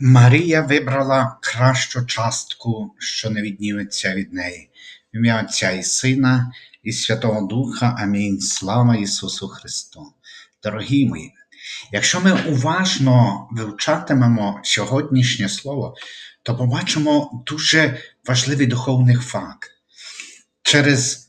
Марія вибрала кращу частку, що не відніметься від неї. В ім'я Отця і Сина, і Святого Духа. Амінь. Слава Ісусу Христу. Дорогі мої, якщо ми уважно вивчатимемо сьогоднішнє слово, то побачимо дуже важливий духовний факт. Через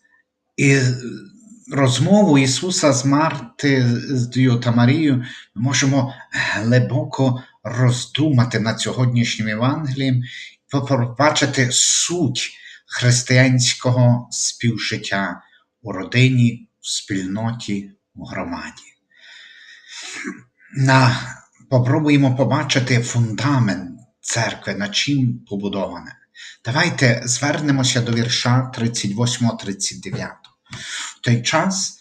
розмову Ісуса з Мартою та Марією ми можемо глибоко роздумати над сьогоднішнім Євангелієм і побачити суть християнського співжиття у родині, в спільноті, у громаді. На, попробуємо побачити фундамент церкви, на чим побудоване. Давайте звернемося до вірша 38-39. В той час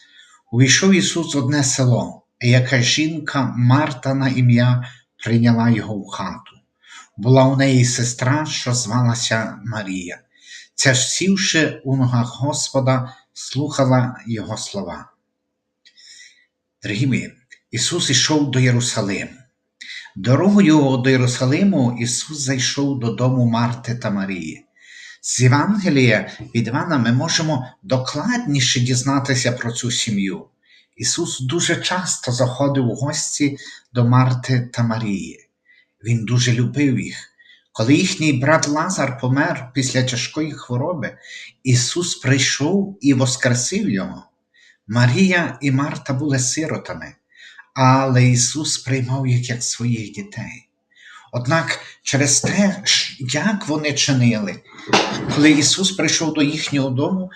увійшов Ісус в одне село, і яка жінка Марта на ім'я прийняла його в хату. Була у неї сестра, що звалася Марія. Ця ж сівши у ногах Господа, слухала Його слова. Дорогі мої, Ісус ішов до Єрусалиму. Дорогою до Єрусалиму Ісус зайшов додому Марти та Марії. З Євангелія від Івана ми можемо докладніше дізнатися про цю сім'ю. Ісус дуже часто заходив у гості до Марти та Марії. Він дуже любив їх. Коли їхній брат Лазар помер після тяжкої хвороби, Ісус прийшов і воскресив його. Марія і Марта були сиротами, але Ісус приймав їх як своїх дітей. Однак через те, як вони чинили, коли Ісус прийшов до їхнього дому,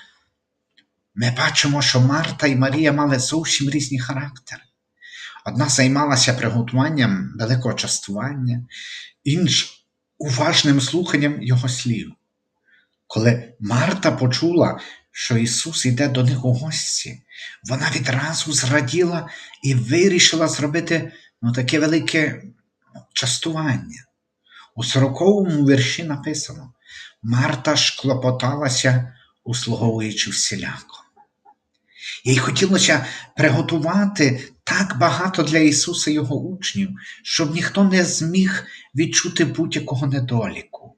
ми бачимо, що Марта і Марія мали зовсім різні характери. Одна займалася приготуванням великого частування, інша уважним слуханням Його слів. Коли Марта почула, що Ісус йде до них у гості, вона відразу зраділа і вирішила зробити ну, таке велике частування. У сороковому вірші написано: Марта ж клопоталася, услуговуючи всіляко. Їй хотілося приготувати так багато для Ісуса Його учнів, щоб ніхто не зміг відчути будь-якого недоліку.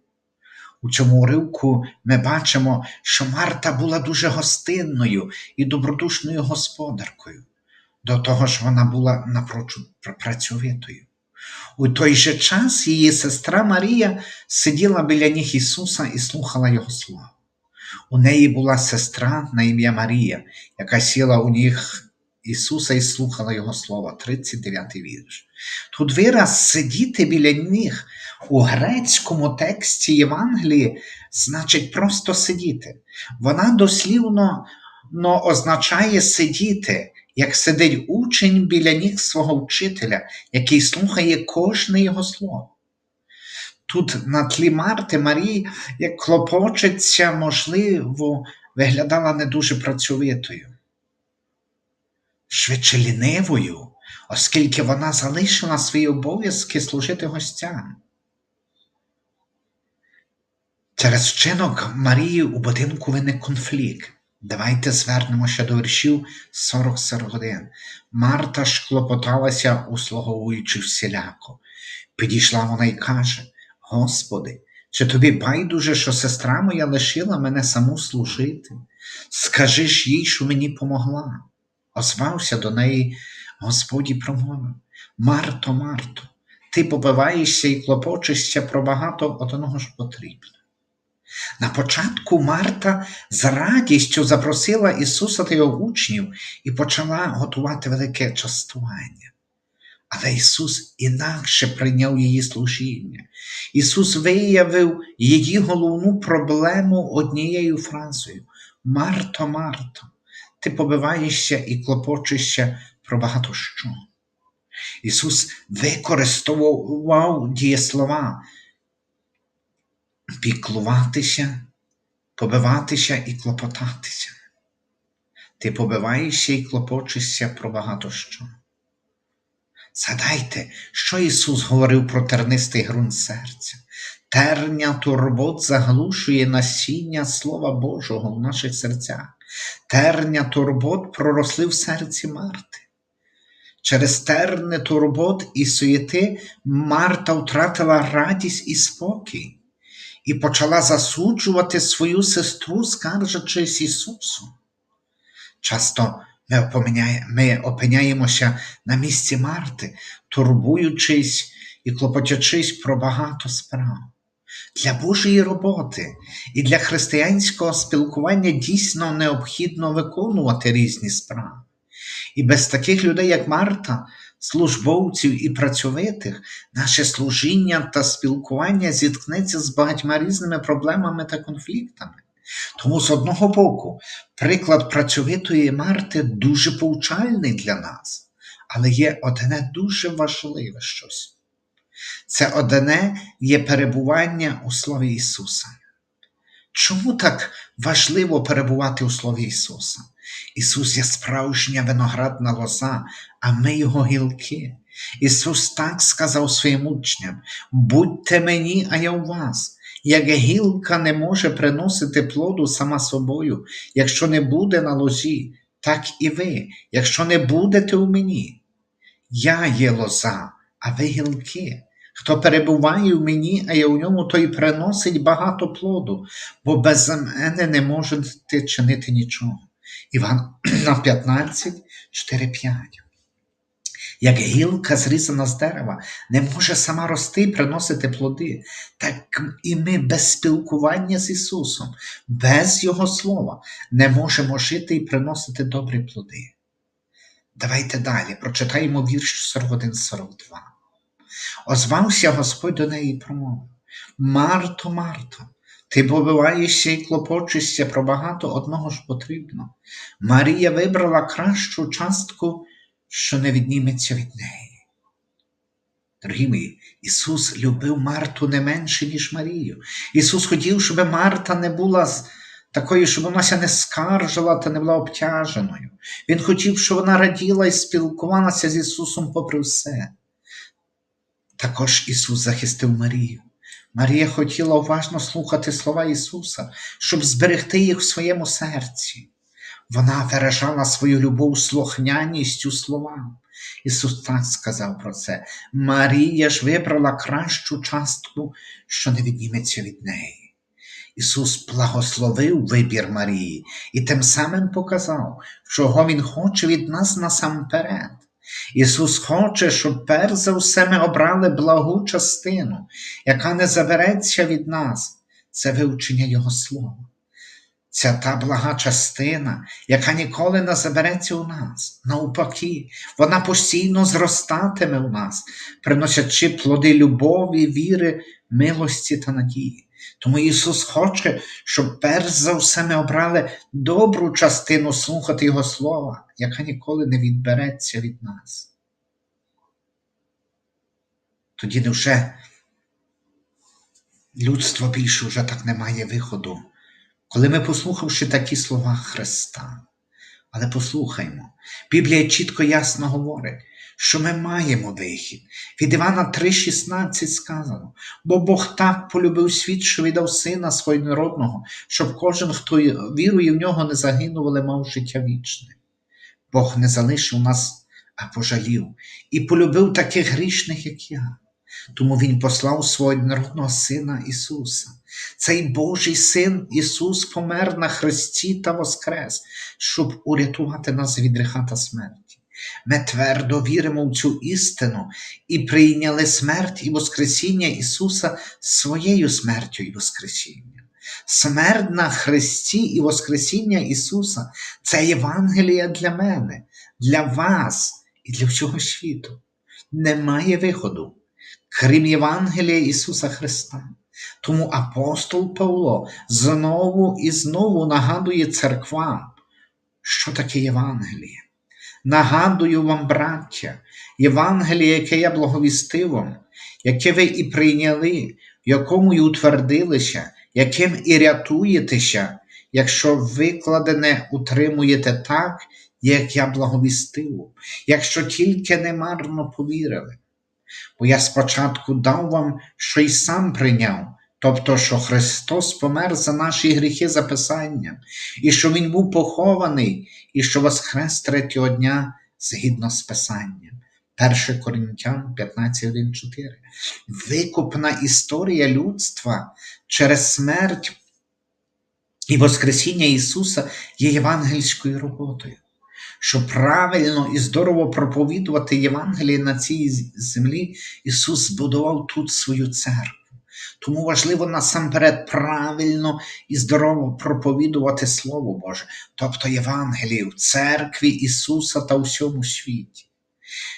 У цьому уривку ми бачимо, що Марта була дуже гостинною і добродушною господаркою. До того ж, вона була напрочуд працьовитою. У той же час її сестра Марія сиділа біля ніг Ісуса і слухала Його слова. У неї була сестра на ім'я Марія, яка сіла у ніг Ісуса і слухала Його слова, 39 вірш. Тут вираз сидіти біля ніг у грецькому тексті Євангелії значить просто сидіти. Вона дослівно но, означає сидіти, як сидить учень біля ніг свого вчителя, який слухає кожне його слово. Тут на тлі Марти Марії, як клопочеться, можливо, виглядала не дуже працьовитою, швидше лінивою, оскільки вона залишила свої обов'язки служити гостям. Через вчинок Марії у будинку виник конфлікт. Давайте звернемося до віршів 40-41. Марта ж клопоталася, услуговуючи всіляко. Підійшла вона й каже: Господи, чи тобі байдуже, що сестра моя лишила мене саму служити? Скажи ж їй, що мені помогла. Озвався до неї Господь промовив: Марто, Марто, ти побиваєшся і клопочешся про багато одного ж потрібно. На початку Марта з радістю запросила Ісуса та його учнів і почала готувати велике частування. Але Ісус інакше прийняв її служіння. Ісус виявив її головну проблему однією фразою: Марто, Марто, ти побиваєшся і клопочешся про багато що. Ісус використовував дієслова піклуватися, побиватися і клопотатися. Ти побиваєшся і клопочешся про багато що. Згадайте, що Ісус говорив про тернистий ґрунт серця. Терня турбот заглушує насіння Слова Божого в наших серцях. Терня турбот проросли в серці Марти. Через терни турбот і суєти Марта втратила радість і спокій і почала засуджувати свою сестру, скаржачись Ісусу. Часто ми, опиняє- ми опиняємося на місці Марти, турбуючись і клопотячись про багато справ. Для Божої роботи і для християнського спілкування дійсно необхідно виконувати різні справи. І без таких людей, як Марта, службовців і працьовитих, наше служіння та спілкування зіткнеться з багатьма різними проблемами та конфліктами. Тому, з одного боку, приклад працьовитої Марти дуже повчальний для нас, але є одне дуже важливе щось. Це одне є перебування у Слові Ісуса. Чому так важливо перебувати у Слові Ісуса? Ісус є справжня виноградна лоза, а ми Його гілки. Ісус так сказав своїм учням: будьте мені, а я у вас. Як гілка не може приносити плоду сама собою, якщо не буде на лозі, так і ви, якщо не будете у мені. Я є лоза, а ви гілки. Хто перебуває в мені, а я у ньому, той приносить багато плоду, бо без мене не можете чинити нічого. Іван 15, 4, 5. Як гілка зрізана з дерева, не може сама рости і приносити плоди, так і ми без спілкування з Ісусом, без Його Слова, не можемо жити і приносити добрі плоди. Давайте далі прочитаємо вірш 41-42. Озвався Господь до неї і промовив: Марто, Марто, ти побиваєшся і клопочешся про багато одного ж потрібно. Марія вибрала кращу частку, що не відніметься від неї. Дорогі мої, Ісус любив Марту не менше, ніж Марію. Ісус хотів, щоб Марта не була такою, щоб вонася не скаржила та не була обтяженою. Він хотів, щоб вона раділа і спілкувалася з Ісусом попри все. Також Ісус захистив Марію. Марія хотіла уважно слухати слова Ісуса, щоб зберегти їх в своєму серці. Вона виражала свою любов слухняністю словам. Ісус так сказав про це. Марія ж вибрала кращу частку, що не відніметься від неї. Ісус благословив вибір Марії і тим самим показав, чого Він хоче від нас насамперед. Ісус хоче, щоб перш за все ми обрали благу частину, яка не забереться від нас, це вивчення Його Слова. Це та блага частина, яка ніколи не забереться у нас. Навпаки, вона постійно зростатиме у нас, приносячи плоди любові, віри, милості та надії. Тому Ісус хоче, щоб перш за все ми обрали добру частину слухати Його Слова, яка ніколи не відбереться від нас. Тоді невже людство більше вже так не має виходу, коли ми, послухавши такі слова Христа. Але послухаймо, Біблія чітко ясно говорить, що ми маємо вихід. Від Івана 3,16 сказано, бо Бог так полюбив світ, що віддав сина свого народного, щоб кожен, хто вірує в нього, не загинув, але мав життя вічне. Бог не залишив нас, а пожалів, і полюбив таких грішних, як я. Тому Він послав свого народного Сина Ісуса. Цей Божий Син Ісус помер на хресті та воскрес, щоб урятувати нас від гріха та смерті. Ми твердо віримо в цю істину і прийняли смерть і Воскресіння Ісуса своєю смертю і Воскресінням. Смерть на Христі і Воскресіння Ісуса це Євангелія для мене, для вас і для всього світу. Немає виходу, крім Євангелія Ісуса Христа. Тому апостол Павло знову і знову нагадує церквам, що таке Євангеліє. Нагадую вам, браття, Євангеліє, яке я благовістив вам, яке ви і прийняли, якому й утвердилися, яким і рятуєтеся, якщо викладене утримуєте так, як я благовістив, якщо тільки немарно повірили. Бо я спочатку дав вам, що й сам прийняв, тобто, що Христос помер за наші гріхи за Писанням, і що Він був похований, і що воскрес третього дня згідно з Писанням. 1 Коринтян 15.1.4. Викупна історія людства через смерть і Воскресіння Ісуса є євангельською роботою. Щоб правильно і здорово проповідувати Євангеліє на цій землі, Ісус збудував тут свою церкву. Тому важливо насамперед правильно і здорово проповідувати Слово Боже, тобто Євангелію в церкві Ісуса та всьому світі.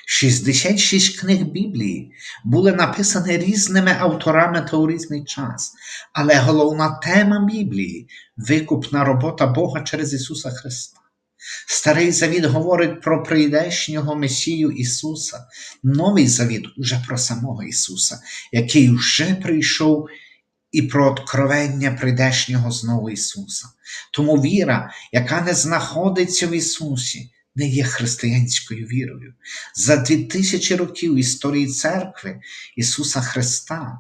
66 книг Біблії були написані різними авторами та у різний час, але головна тема Біблії викупна робота Бога через Ісуса Христа. Старий Завіт говорить про прийдешнього Месію Ісуса, Новий Завіт уже про самого Ісуса, який вже прийшов, і про откровення прийдешнього знову Ісуса. Тому віра, яка не знаходиться в Ісусі, не є християнською вірою. За дві тисячі років історії церкви Ісуса Христа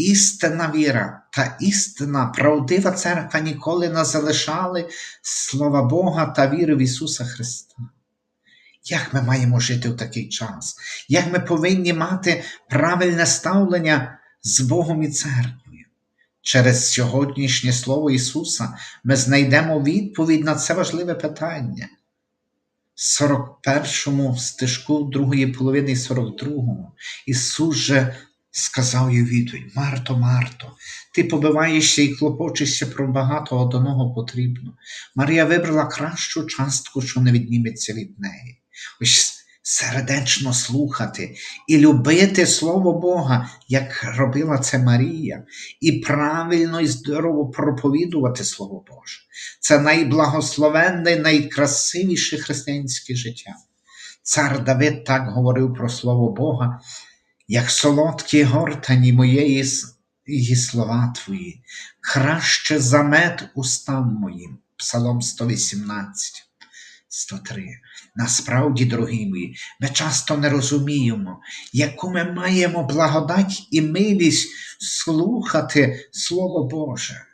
істинна віра та істина, правдива церква ніколи не залишали слова Бога та віри в Ісуса Христа. Як ми маємо жити в такий час? Як ми повинні мати правильне ставлення з Богом і церквою? Через сьогоднішнє Слово Ісуса ми знайдемо відповідь на це важливе питання. 41 стежку другої половини 42 Ісус же сказав їй відповідь: Марто, Марто, ти побиваєшся і клопочешся про багато одного потрібно. Марія вибрала кращу частку, що не відніметься від неї. Ось сердечно слухати і любити Слово Бога, як робила це Марія, і правильно і здорово проповідувати Слово Боже. Це найблагословенне, найкрасивіше християнське життя. Цар Давид так говорив про Слово Бога, як солодкі гортані моєї її слова Твої, краще за мед устам моїм. Псалом 118, 103. Насправді, дорогі мої, ми часто не розуміємо, яку ми маємо благодать і милість слухати Слово Боже.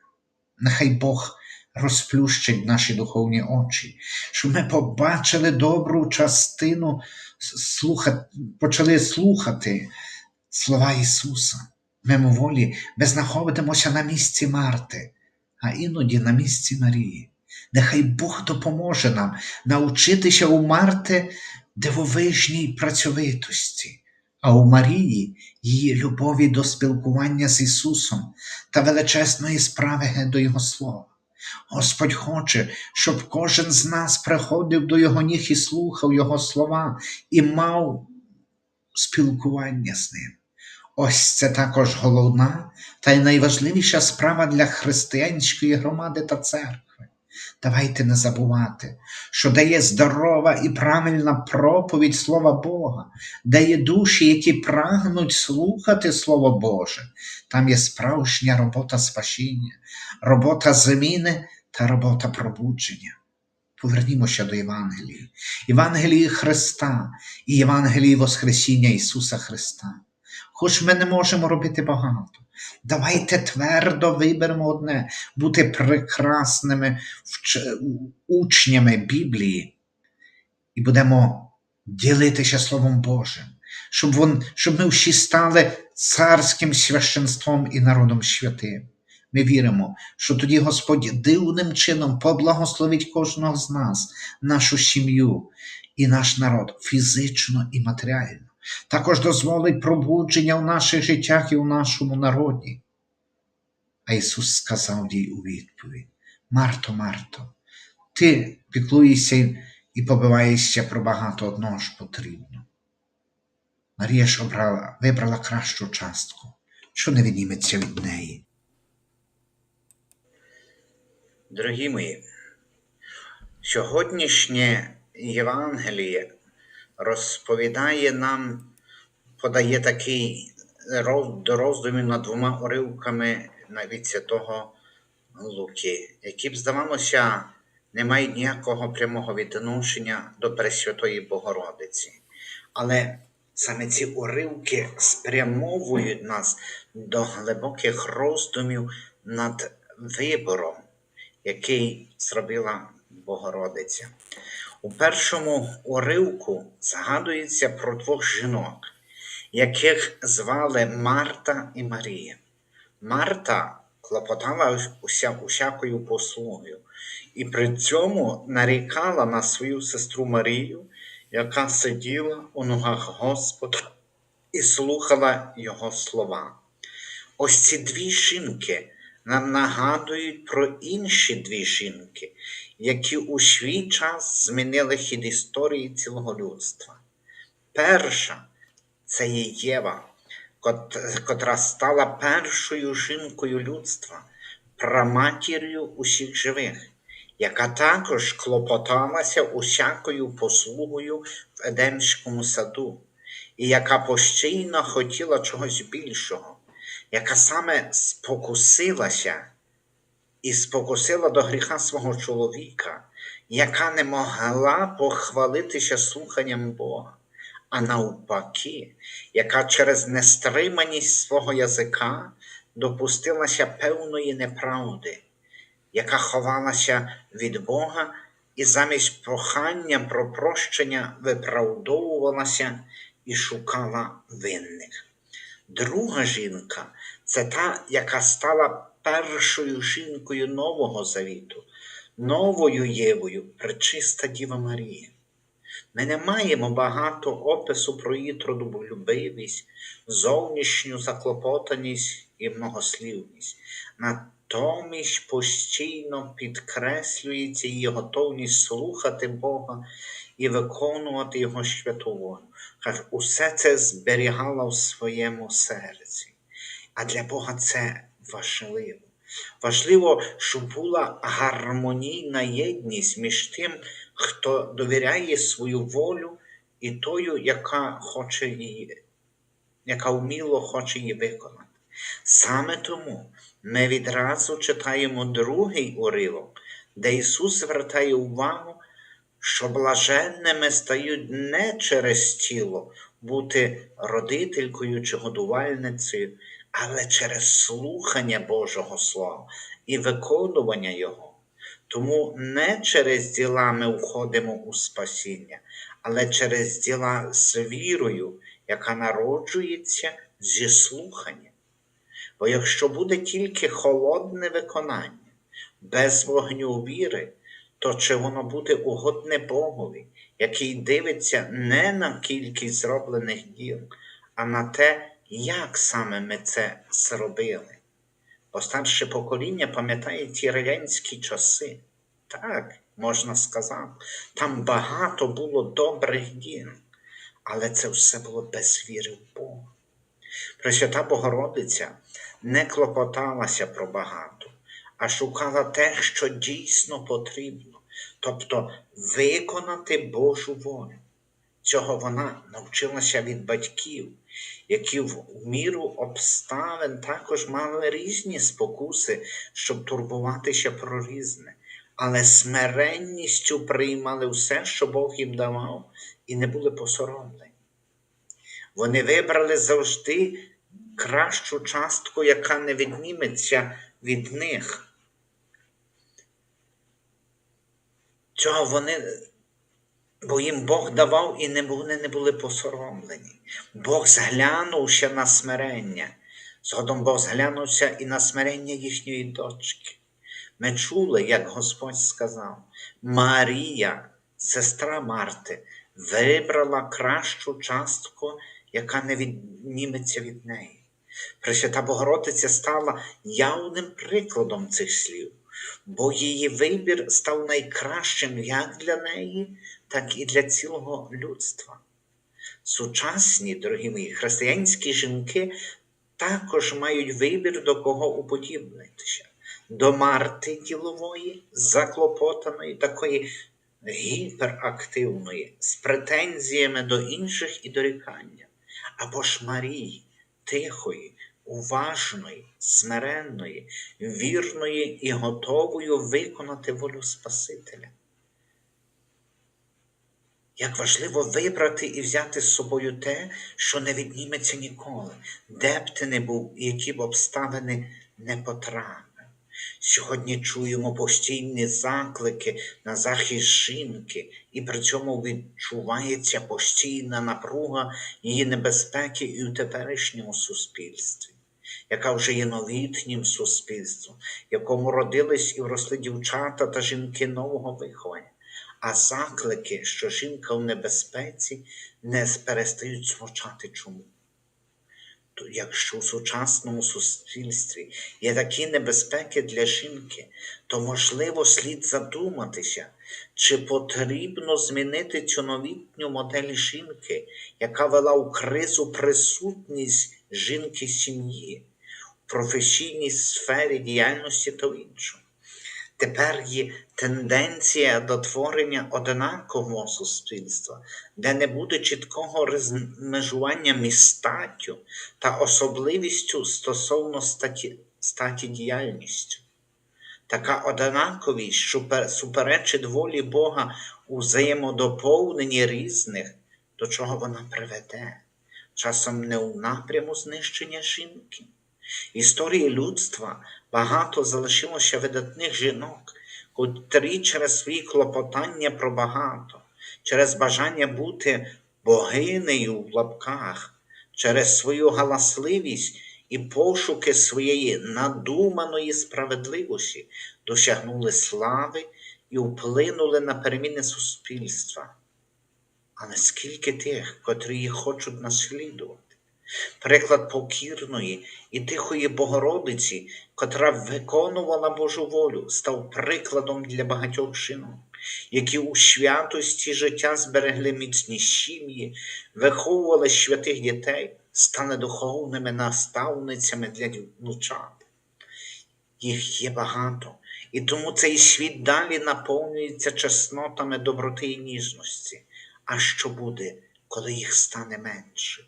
Нехай Бог розплющить наші духовні очі, щоб ми побачили добру частину, слухати, почали слухати слова Ісуса. Мимоволі ми знаходимося на місці Марти, а іноді на місці Марії. Нехай Бог допоможе нам навчитися у Марти дивовижній працьовитості, а у Марії її любові до спілкування з Ісусом та величезної справи до Його Слова. Господь хоче, щоб кожен з нас приходив до Його ніг і слухав Його слова і мав спілкування з ним. Ось це також головна та й найважливіша справа для християнської громади та церкви. Давайте не забувати, що де є здорова і правильна проповідь Слова Бога, де є душі, які прагнуть слухати Слово Боже, там є справжня робота спасіння, робота зміни та робота пробудження. Повернімося до Євангелії, Євангелії Христа і Євангелії Воскресіння Ісуса Христа. Хоч ми не можемо робити багато. Давайте твердо виберемо одне бути прекрасними учнями Біблії і будемо ділитися Словом Божим, щоб вон, щоб ми всі стали царським священством і народом святим. Ми віримо, що тоді Господь дивним чином поблагословить кожного з нас, нашу сім'ю і наш народ фізично і матеріально також дозволить пробудження в наших життях і в нашому народі. А Ісус сказав їй у відповідь: Марто, Марто, ти піклуєшся і побиваєшся про багато одного ж потрібно. Марія ж обрала, вибрала кращу частку, що не відніметься від неї. Дорогі мої, сьогоднішнє Євангеліє розповідає нам, подає такий до роздумів над двома уривками навіть святого Луки, які б, здавалося, не мають ніякого прямого відношення до Пресвятої Богородиці. Але саме ці уривки спрямовують нас до глибоких роздумів над вибором, який зробила Богородиця. У першому уривку згадується про двох жінок, яких звали Марта і Марія. Марта клопотала уся, усякою послугою і при цьому нарікала на свою сестру Марію, яка сиділа у ногах Господа і слухала Його слова. Ось ці дві жінки нам нагадують про інші дві жінки, які у свій час змінили хід історії цілого людства. Перша це є Єва, котра стала першою жінкою людства, праматір'ю усіх живих, яка також клопоталася усякою послугою в Едемському саду, і яка постійно хотіла чогось більшого, яка саме спокусилася і спокусила до гріха свого чоловіка, яка не могла похвалитися слуханням Бога, а навпаки, яка через нестриманість свого язика допустилася певної неправди, яка ховалася від Бога і замість прохання про прощення виправдовувалася і шукала винних. Друга жінка це та, яка стала першою жінкою Нового Завіту, новою Євою, пречиста Діва Марія. Ми не маємо багато опису про її трудолюбивість, зовнішню заклопотаність і многослівність. Натомість постійно підкреслюється її готовність слухати Бога і виконувати Його святу волю. Каже, усе це зберігала в своєму серці. А для Бога це важливо. Важливо, щоб була гармонійна єдність між тим, хто довіряє свою волю, і тою, яка хоче її, яка вміло хоче її виконати. Саме тому ми відразу читаємо другий уривок, де Ісус звертає увагу, що блаженними стають не через тіло бути родителькою чи годувальницею, але через слухання Божого Слова і виконування Його. Тому не через діла ми входимо у спасіння, але через діла з вірою, яка народжується зі слухання. Бо якщо буде тільки холодне виконання, без вогню віри, то чи воно буде угодне Богові, який дивиться не на кількість зроблених діл, а на те, як саме ми це зробили. Бо старше покоління пам'ятає ті радянські часи. Так, можна сказати, там багато було добрих діл, але це все було без віри в Бога. Пресвята Богородиця не клопоталася про багато, а шукала те, що дійсно потрібно, тобто виконати Божу волю. Цього вона навчилася від батьків, які в міру обставин також мали різні спокуси, щоб турбуватися про різне, але смиренністю приймали все, що Бог їм давав, і не були посоромлені. Вони вибрали завжди кращу частку, яка не відніметься від них. Цього вони, бо їм Бог давав і вони не були посоромлені. Бог зглянувся на смирення. Згодом Бог зглянувся і на смирення їхньої дочки. Ми чули, як Господь сказав, Марія, сестра Марти, вибрала кращу частку, яка не відніметься від неї. Пресвята Богородиця стала явним прикладом цих слів, бо її вибір став найкращим як для неї, так і для цілого людства. Сучасні, дорогі мої, християнські жінки також мають вибір, до кого уподібнитися. До Марти ділової, заклопотаної, такої гіперактивної, з претензіями до інших і дорікання, або ж Марії, тихої, уважної, смиренної, вірної і готовою виконати волю Спасителя. Як важливо вибрати і взяти з собою те, що не відніметься ніколи, де б ти не був і які б обставини не потрапив. Сьогодні чуємо постійні заклики на захист жінки, і при цьому відчувається постійна напруга її небезпеки і у теперішньому суспільстві, яка вже є новітнім суспільством, якому родились і вросли дівчата та жінки нового виховання. А заклики, що жінка в небезпеці, не перестають звучати чому. То якщо в сучасному суспільстві є такі небезпеки для жінки, то можливо слід задуматися, чи потрібно змінити цю новітню модель жінки, яка вела у кризу присутність жінки сім'ї, в професійній сфері діяльності та іншому. Тепер є тенденція до творення однакового суспільства, де не буде чіткого розмежування між та особливістю стосовно статі, статі діяльністю. Така однаковість, що суперечить волі Бога у взаємодоповненні різних, до чого вона приведе, часом не у напряму знищення жінки. Історії людства багато залишилося видатних жінок, котрі через свої клопотання про багато, через бажання бути богинею в лапках, через свою галасливість і пошуки своєї надуманої справедливості досягнули слави і вплинули на переміни суспільства. Але скільки тих, котрі їх хочуть наслідувати? Приклад покірної і тихої Богородиці, котра виконувала Божу волю, став прикладом для багатьох жінок, які у святості життя зберегли міцні сім'ї, виховували святих дітей, стали духовними наставницями для внучат. Їх є багато, і тому цей світ далі наповнюється чеснотами доброти і ніжності. А що буде, коли їх стане менше?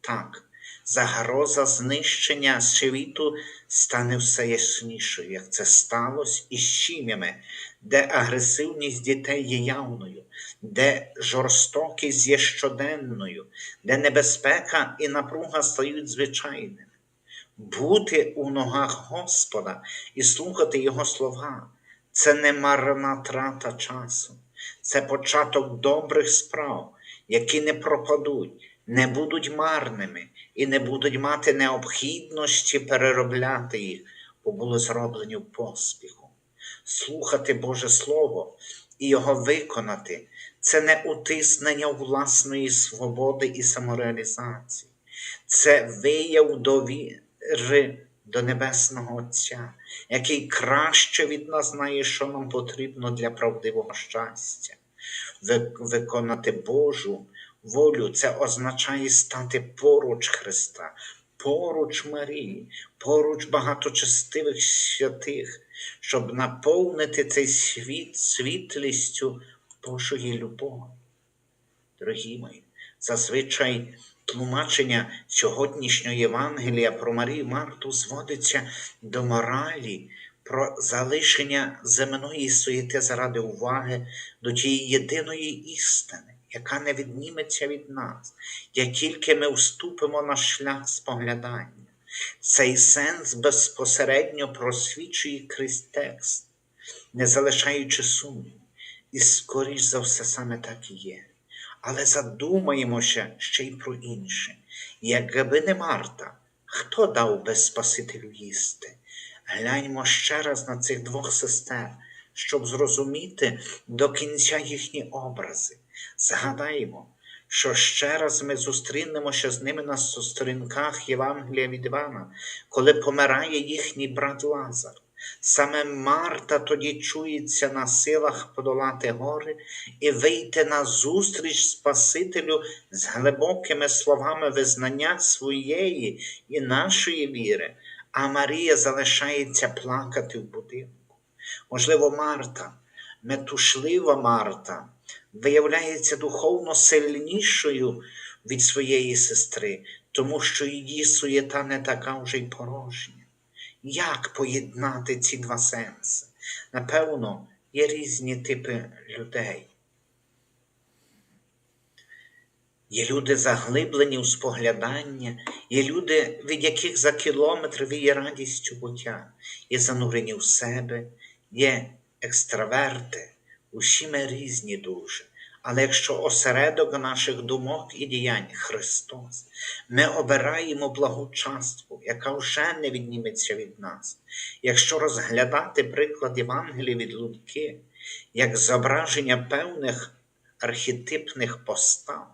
Так, загроза знищення світу стане все яснішою, як це сталося із сім'ями, де агресивність дітей є явною, де жорстокість є щоденною, де небезпека і напруга стають звичайними. Бути у ногах Господа і слухати Його слова це не марна трата часу, це початок добрих справ, які не пропадуть не будуть марними і не будуть мати необхідності переробляти їх, бо були зроблені в поспіху. Слухати Боже Слово і його виконати це не утиснення власної свободи і самореалізації, це вияв довіри до Небесного Отця, який краще від нас знає, що нам потрібно для правдивого щастя, виконати Божу волю це означає стати поруч Христа, поруч Марії, поруч багаточестивих святих, щоб наповнити цей світ світлістю Божої любові. Дорогі мої, зазвичай тлумачення сьогоднішньої Євангелія про Марію Марту зводиться до моралі. Про залишення земної суєти заради уваги до тієї єдиної істини яка не відніметься від нас, як тільки ми вступимо на шлях споглядання. Цей сенс безпосередньо просвічує крізь текст, не залишаючи сумніву. І, скоріш за все, саме так і є. Але задумаємося ще й про інше. Якби не Марта, хто дав би Спасителю їсти? Гляньмо ще раз на цих двох сестер, щоб зрозуміти до кінця їхні образи. Згадаємо, що ще раз ми зустрінемося з ними на сторінках Євангелія від Івана, коли помирає їхній брат Лазар. Саме Марта тоді чується на силах подолати гори і вийти на зустріч Спасителю з глибокими словами визнання своєї і нашої віри, а Марія залишається плакати в будинку. Можливо, Марта, метушлива Марта виявляється духовно сильнішою від своєї сестри, тому що її суєта не така вже й порожня. Як поєднати ці два сенси? Напевно, є різні типи людей. Є люди заглиблені у споглядання, є люди, від яких за кілометр віє радістю буття, є занурені в себе, є екстраверти, усі ми різні дуже. Але якщо осередок наших думок і діянь Христос, ми обираємо благу частку, яка вже не відніметься від нас. Якщо розглядати приклад Євангелії від Луки, як зображення певних архетипних постав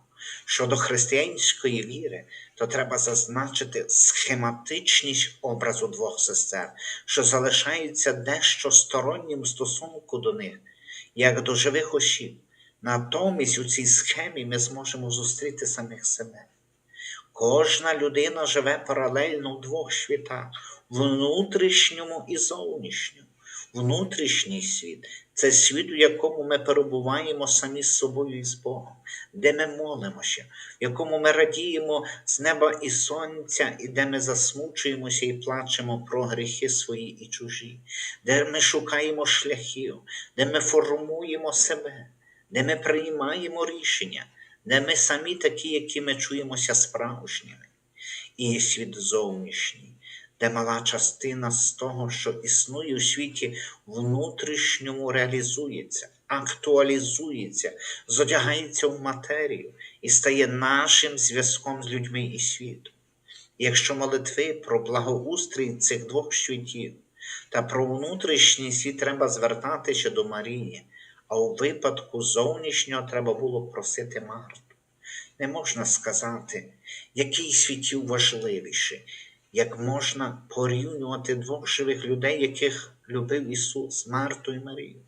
щодо християнської віри, то треба зазначити схематичність образу двох сестер, що залишається дещо стороннім стосунку до них, як до живих осіб. Натомість у цій схемі ми зможемо зустріти самих себе. Кожна людина живе паралельно в двох світах внутрішньому і зовнішньому. Внутрішній світ це світ, у якому ми перебуваємо самі з собою і з Богом, де ми молимося, в якому ми радіємо з неба і сонця, і де ми засмучуємося і плачемо про гріхи свої і чужі, де ми шукаємо шляхів, де ми формуємо себе, де ми приймаємо рішення, де ми самі такі, які ми чуємося справжніми, і є світ зовнішній де мала частина з того, що існує у світі, внутрішньому реалізується, актуалізується, зодягається в матерію і стає нашим зв'язком з людьми і світом. Якщо молитви про благоустрій цих двох світів та про внутрішній світ треба звертатися до Марії, а у випадку зовнішнього треба було просити Марту. Не можна сказати, який світів важливіший, як можна порівнювати двох живих людей, яких любив Ісус, Марту і Марію.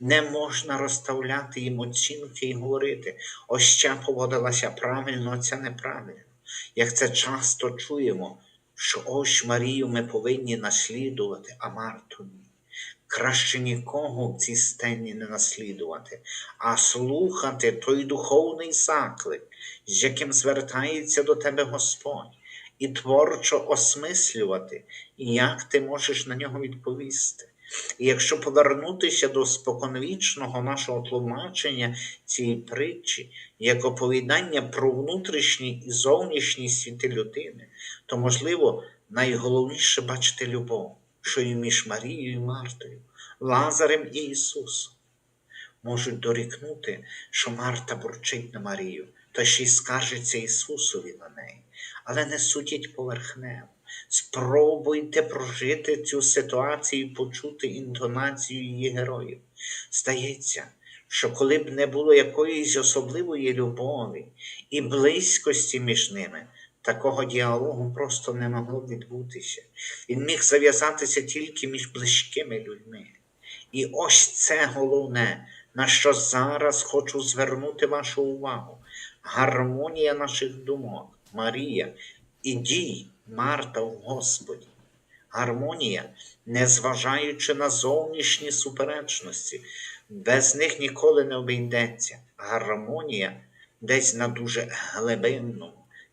Не можна розставляти їм оцінки і говорити, ось ця поводилася правильно, а ця неправильно. Як це часто чуємо, що ось Марію ми повинні наслідувати, а Марту ні. Краще нікого в цій сцені не наслідувати, а слухати той духовний заклик, з яким звертається до тебе Господь і творчо осмислювати, як ти можеш на нього відповісти. І якщо повернутися до споконвічного нашого тлумачення цієї притчі, як оповідання про внутрішній і зовнішній світи людини, то, можливо, найголовніше бачити любов, що є між Марією і Мартою, Лазарем і Ісусом. Можуть дорікнути, що Марта бурчить на Марію, та ще й скаржиться Ісусові на неї але не судіть поверхнево. Спробуйте прожити цю ситуацію і почути інтонацію її героїв. Здається, що коли б не було якоїсь особливої любові і близькості між ними, такого діалогу просто не могло відбутися. Він міг зав'язатися тільки між близькими людьми. І ось це головне, на що зараз хочу звернути вашу увагу: гармонія наших думок. Марія і дій Марта в Господі. Гармонія, незважаючи на зовнішні суперечності, без них ніколи не обійдеться. Гармонія десь на дуже глибинному,